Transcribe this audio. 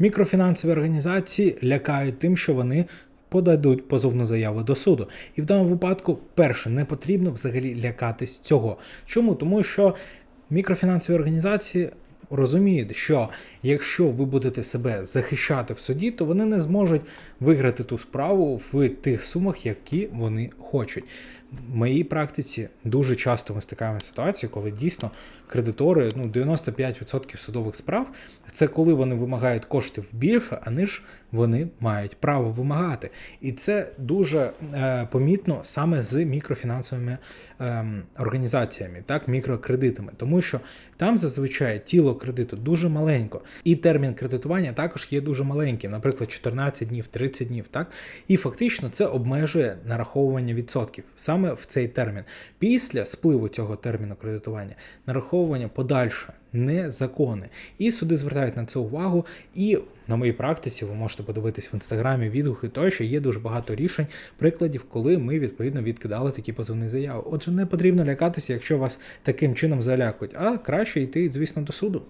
Мікрофінансові організації лякають тим, що вони подадуть позовну заяву до суду. І в даному випадку, перше, не потрібно взагалі лякатись цього. Чому? Тому що мікрофінансові організації. Розуміють, що якщо ви будете себе захищати в суді, то вони не зможуть виграти ту справу в тих сумах, які вони хочуть. В моїй практиці дуже часто ми стикаємося ситуацією, коли дійсно кредитори, ну 95% судових справ, це коли вони вимагають коштів більше, аніж вони мають право вимагати. І це дуже е, помітно саме з мікрофінансовими ем, організаціями, так, мікрокредитами, тому що там зазвичай тіло кредиту дуже маленько, і термін кредитування також є дуже маленьким, наприклад, 14 днів, 30 днів, так, і фактично це обмежує нараховування відсотків саме в цей термін. Після спливу цього терміну кредитування нараховування подальше незаконне. І суди звертають на це увагу. І на моїй практиці ви можете подивитись в інстаграмі відгуки тощо. Є дуже багато рішень, прикладів, коли ми відповідно відкидали такі позовні заяви. Отже, не потрібно лякатися, якщо вас таким чином залякують, а краще йти, звісно, до суду.